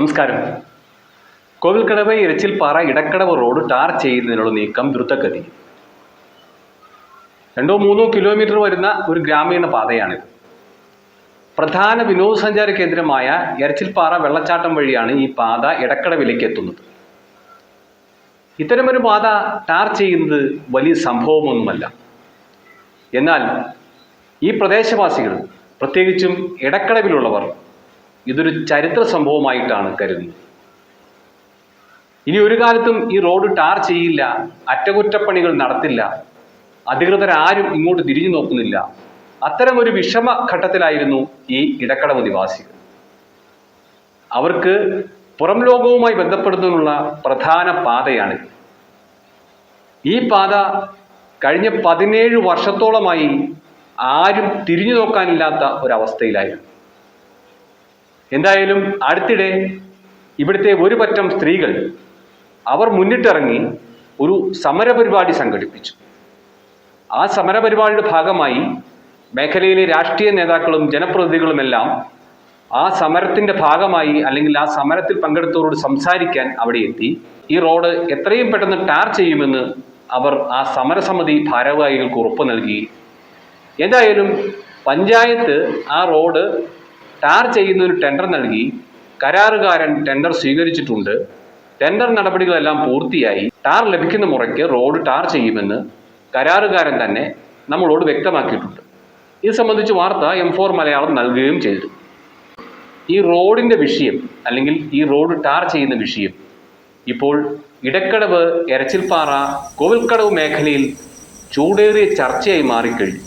നമസ്കാരം. Kovilkadavu Irachilpara Idakkadavu road tar ചെയ്യുന്നതിനുള്ള നീക്കം ദ്രുതഗതി. രണ്ടോ മൂന്നോ കിലോമീറ്റർ വരുന്ന ഒരു ഗ്രാമീണ പാതയാണിത്. പ്രധാന വിനോദസഞ്ചാര കേന്ദ്രമായ എരച്ചിൽപ്പാറ വെള്ളച്ചാട്ടം വഴിയാണ് ഈ പാത ഇടക്കടവിലേക്ക് എത്തുന്നത്. ഇത്തരമൊരു പാത ടാർ ചെയ്യുന്നത് വലിയ സംഭവമൊന്നുമല്ല. എന്നാൽ ഈ പ്രദേശവാസികൾ പ്രത്യേകിച്ചും ഇടക്കടവിലുള്ളവർ ഇതൊരു ചരിത്ര സംഭവമായിട്ടാണ് കരുതുന്നത്. ഇനി ഒരു കാലത്തും ഈ റോഡ് ടാർ ചെയ്യില്ല അറ്റകുറ്റപ്പണികൾ നടത്തില്ല അധികൃതരാരും ഇങ്ങോട്ട് തിരിഞ്ഞു നോക്കുന്നില്ല. അത്തരം ഒരു വിഷമ ഘട്ടത്തിലായിരുന്നു ഈ ഇടക്കടവ് നിവാസികൾ. അവർക്ക് പുറം ലോകവുമായി ബന്ധപ്പെടുന്നതിനുള്ള പ്രധാന പാതയാണ് ഈ പാത കഴിഞ്ഞ പതിനേഴ് വർഷത്തോളമായി ആരും തിരിഞ്ഞു നോക്കാനില്ലാത്ത ഒരവസ്ഥയിലായിരുന്നു. എന്തായാലും അടുത്തിടെ ഇവിടുത്തെ ഒരു പറ്റം സ്ത്രീകൾ അവർ മുന്നിട്ടിറങ്ങി ഒരു സമരപരിപാടി സംഘടിപ്പിച്ചു. ആ സമരപരിപാടിയുടെ ഭാഗമായി മേഖലയിലെ രാഷ്ട്രീയ നേതാക്കളും ജനപ്രതിനിധികളുമെല്ലാം ആ സമരത്തിന്റെ ഭാഗമായി അല്ലെങ്കിൽ ആ സമരത്തിൽ പങ്കെടുത്തവരോട് സംസാരിക്കാൻ അവിടെ എത്തി. ഈ റോഡ് എത്രയും പെട്ടെന്ന് ടാർ ചെയ്യുമെന്ന് അവർ ആ സമരസമിതി ഭാരവാഹികൾക്ക് ഉറപ്പ് നൽകി. എന്തായാലും പഞ്ചായത്ത് ആ റോഡ് ടാർ ചെയ്യുന്നതിന് ടെൻഡർ നൽകി കരാറുകാരൻ ടെൻഡർ സ്വീകരിച്ചിട്ടുണ്ട്. ടെൻഡർ നടപടികളെല്ലാം പൂർത്തിയായി. ടാർ ലഭിക്കുന്ന മുറയ്ക്ക് റോഡ് ടാർ ചെയ്യുമെന്ന് കരാറുകാരൻ തന്നെ നമ്മളോട് വ്യക്തമാക്കിയിട്ടുണ്ട്. ഇത് സംബന്ധിച്ച് വാർത്ത എം ഫോർ മലയാളം നൽകുകയും ചെയ്തു. ഈ റോഡിന്റെ വിഷയം അല്ലെങ്കിൽ ഈ റോഡ് ടാർ ചെയ്യുന്ന വിഷയം ഇപ്പോൾ ഇടക്കടവ് എരച്ചിൽപ്പാറ കോവിൽക്കടവ് മേഖലയിൽ ചൂടേറിയ ചർച്ചയായി മാറിക്കഴിഞ്ഞു.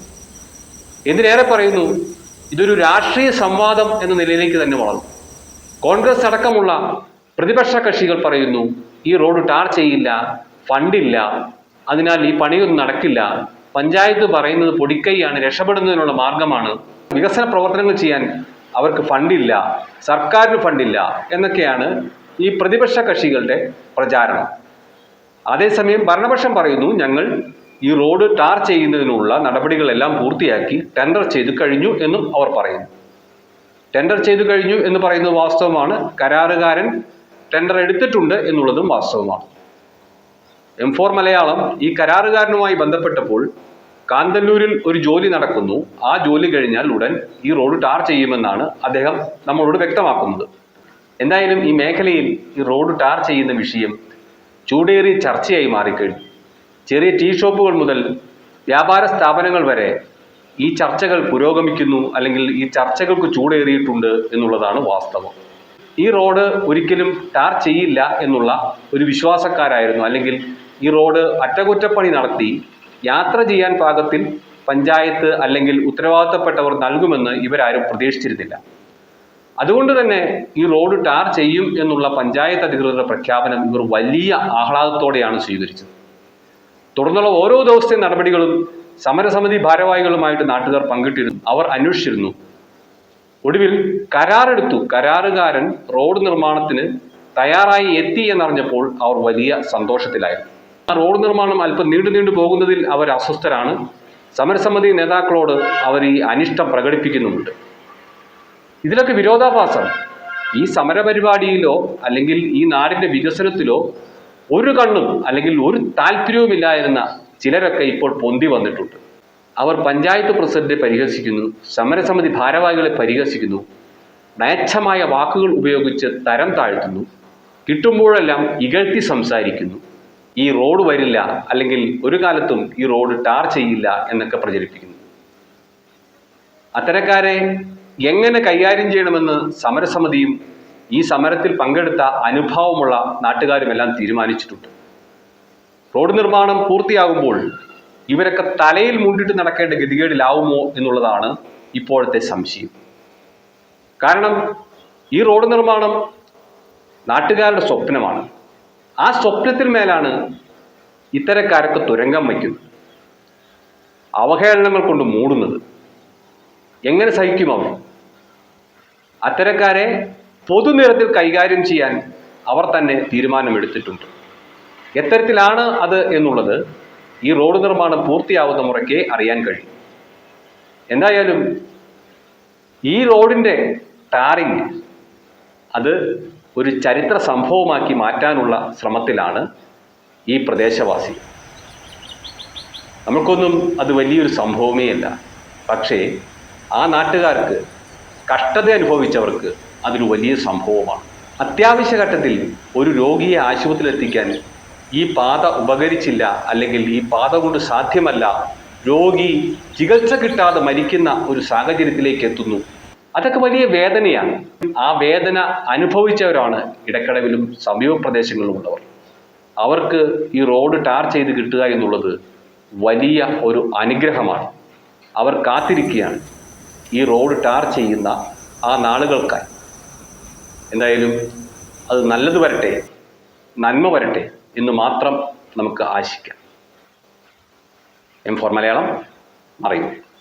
എന്തിനേറെ പറയുന്നു? ഇതൊരു രാഷ്ട്രീയ സംവാദം എന്ന നിലയിലേക്ക് തന്നെ വളർന്നു. കോൺഗ്രസ് അടക്കമുള്ള പ്രതിപക്ഷ കക്ഷികൾ പറയുന്നു ഈ റോഡ് ടാർ ചെയ്യില്ല ഫണ്ടില്ല അതിനാൽ ഈ പണിയൊന്നും നടക്കില്ല. പഞ്ചായത്ത് പറയുന്നത് പൊടിക്കൈയാണ് രക്ഷപ്പെടുന്നതിനുള്ള മാർഗമാണ്. വികസന പ്രവർത്തനങ്ങൾ ചെയ്യാൻ അവർക്ക് ഫണ്ടില്ല സർക്കാരിന് ഫണ്ടില്ല എന്നൊക്കെയാണ് ഈ പ്രതിപക്ഷ കക്ഷികളുടെ പ്രചാരണം. അതേസമയം ഭരണപക്ഷം പറയുന്നു ഞങ്ങൾ ഈ റോഡ് ടാർ ചെയ്യുന്നതിനുള്ള നടപടികളെല്ലാം പൂർത്തിയാക്കി ടെൻഡർ ചെയ്തു കഴിഞ്ഞു എന്നും അവർ പറയുന്നു. ടെൻഡർ ചെയ്തു കഴിഞ്ഞു എന്ന് പറയുന്നത് വാസ്തവമാണ്. കരാറുകാരൻ ടെൻഡർ എടുത്തിട്ടുണ്ട് എന്നുള്ളതും വാസ്തവമാണ്. എം ഫോർ മലയാളം ഈ കരാറുകാരനുമായി ബന്ധപ്പെട്ടപ്പോൾ കാന്തല്ലൂരിൽ ഒരു ജോലി നടക്കുന്നു. ആ ജോലി കഴിഞ്ഞാൽ ഉടൻ ഈ റോഡ് ടാർ ചെയ്യുമെന്നാണ് അദ്ദേഹം നമ്മളോട് വ്യക്തമാക്കുന്നത്. എന്തായാലും ഈ മേഖലയിൽ ഈ റോഡ് ടാർ ചെയ്യുന്ന വിഷയം ചൂടേറിയ ചർച്ചയായി മാറിക്കഴിഞ്ഞു. ചെറിയ ടീ ഷോപ്പുകൾ മുതൽ വ്യാപാര സ്ഥാപനങ്ങൾ വരെ ഈ ചർച്ചകൾ പുരോഗമിക്കുന്നു അല്ലെങ്കിൽ ഈ ചർച്ചകൾക്ക് ചൂടേറിയിട്ടുണ്ട് എന്നുള്ളതാണ് വാസ്തവം. ഈ റോഡ് ഒരിക്കലും ടാർ ചെയ്യില്ല എന്നുള്ള ഒരു വിശ്വാസക്കാരായിരുന്നു. അല്ലെങ്കിൽ ഈ റോഡ് അറ്റകുറ്റപ്പണി നടത്തി യാത്ര ചെയ്യാൻ പാകത്തിൽ പഞ്ചായത്ത് അല്ലെങ്കിൽ ഉത്തരവാദിത്തപ്പെട്ടവർ നൽകുമെന്ന് ഇവരാരും പ്രതീക്ഷിച്ചിരുന്നില്ല. അതുകൊണ്ട് തന്നെ ഈ റോഡ് ടാർ ചെയ്യും എന്നുള്ള പഞ്ചായത്ത് അധികൃതരുടെ പ്രഖ്യാപനം ഇവർ വലിയ ആഹ്ലാദത്തോടെയാണ് സ്വീകരിച്ചത്. തുടർന്നുള്ള ഓരോ ദിവസത്തെ നടപടികളും സമരസമിതി ഭാരവാഹികളുമായിട്ട് നാട്ടുകാർ പങ്കിട്ടിരുന്നു. അവർ അന്വേഷിച്ചിരുന്നു. ഒടുവിൽ കരാറെടുത്തു. കരാറുകാരൻ റോഡ് നിർമ്മാണത്തിന് തയ്യാറായി എത്തി എന്നറിഞ്ഞപ്പോൾ അവർ വലിയ സന്തോഷത്തിലായിരുന്നു. ആ റോഡ് നിർമ്മാണം അല്പം നീണ്ടു നീണ്ടു പോകുന്നതിൽ അവർ അസ്വസ്ഥരാണ്. സമരസമിതി നേതാക്കളോട് അവർ ഈ അനിഷ്ടം പ്രകടിപ്പിക്കുന്നുമുണ്ട്. ഇതിലൊക്കെ വിരോധാഭാസം. ഈ സമരപരിപാടിയിലോ അല്ലെങ്കിൽ ഈ നാടിന്റെ വികസനത്തിലോ ഒരു കണ്ണും അല്ലെങ്കിൽ ഒരു താല്പര്യവുമില്ലായിരുന്ന ചിലരൊക്കെ ഇപ്പോൾ പൊന്തി വന്നിട്ടുണ്ട്. അവർ പഞ്ചായത്ത് പ്രസിഡന്റിനെ പരിഹസിക്കുന്നു സമരസമിതി ഭാരവാഹികളെ പരിഹസിക്കുന്നു മ്ലേച്ഛമായ വാക്കുകൾ ഉപയോഗിച്ച് തരം താഴ്ത്തുന്നു കിട്ടുമ്പോഴെല്ലാം ഇകഴ്ത്തി സംസാരിക്കുന്നു. ഈ റോഡ് വരില്ല അല്ലെങ്കിൽ ഒരു കാലത്തും ഈ റോഡ് ടാർ ചെയ്യില്ല എന്നൊക്കെ പ്രചരിപ്പിക്കുന്നു. അത്തരക്കാരെ എങ്ങനെ കൈകാര്യം ചെയ്യണമെന്ന് സമരസമിതിയും ഈ സമരത്തിൽ പങ്കെടുത്ത അനുഭാവമുള്ള നാട്ടുകാരുമെല്ലാം തീരുമാനിച്ചിട്ടുണ്ട്. റോഡ് നിർമ്മാണം പൂർത്തിയാകുമ്പോൾ ഇവരൊക്കെ തലയിൽ മുണ്ടിട്ട് നടക്കേണ്ട ഗതികേടിലാവുമോ എന്നുള്ളതാണ് ഇപ്പോഴത്തെ സംശയം. കാരണം ഈ റോഡ് നിർമ്മാണം നാട്ടുകാരുടെ സ്വപ്നമാണ്. ആ സ്വപ്നത്തിൽ മേലാണ് ഇത്തരക്കാരൊക്കെ തുരങ്കം വയ്ക്കുന്നത്. അവഹേളനങ്ങൾ കൊണ്ട് മൂടുന്നത്. എങ്ങനെ സഹിക്കും അവർ അത്തരക്കാരെ പൊതുനിരത്തിൽ കൈകാര്യം ചെയ്യാൻ അവർ തന്നെ തീരുമാനമെടുത്തിട്ടുണ്ട്. എത്തരത്തിലാണ് അത് എന്നുള്ളത് ഈ റോഡ് നിർമ്മാണം പൂർത്തിയാവുന്ന മുറയ്ക്കേ അറിയാൻ കഴിയും. എന്തായാലും ഈ റോഡിന്റെ ടാറിങ് അത് ഒരു ചരിത്ര സംഭവമാക്കി മാറ്റാനുള്ള ശ്രമത്തിലാണ് ഈ പ്രദേശവാസി നമുക്കൊന്നും അത് വലിയൊരു സംഭവമേ അല്ല. പക്ഷേ ആ നാട്ടുകാർക്ക് കഷ്ടത അനുഭവിച്ചവർക്ക് അതൊരു വലിയ സംഭവമാണ്. അത്യാവശ്യ ഘട്ടത്തിൽ ഒരു രോഗിയെ ആശുപത്രിയിൽ എത്തിക്കാൻ ഈ പാത ഉപകരിച്ചില്ല അല്ലെങ്കിൽ ഈ പാത കൊണ്ട് സാധ്യമല്ല രോഗി ചികിത്സ കിട്ടാതെ മരിക്കുന്ന ഒരു സാഹചര്യത്തിലേക്ക് എത്തുന്നു. അതൊക്കെ വലിയ വേദനയാണ്. ആ വേദന അനുഭവിച്ചവരാണ് ഇടക്കടവിലും സമീപ പ്രദേശങ്ങളിലും ഉള്ളവർ. അവർക്ക് ഈ റോഡ് ടാർ ചെയ്ത് കിട്ടുക എന്നുള്ളത് വലിയ ഒരു അനുഗ്രഹമാണ്. അവർ കാത്തിരിക്കുകയാണ് ഈ റോഡ് ടാർ ചെയ്യുന്ന ആ നാളുകൾക്കായി. എന്തായാലും അത് നല്ലത് വരട്ടെ നന്മ വരട്ടെ എന്ന് മാത്രം നമുക്ക് ആശിക്കാം. എം ഫോർ മലയാളം അറിയും.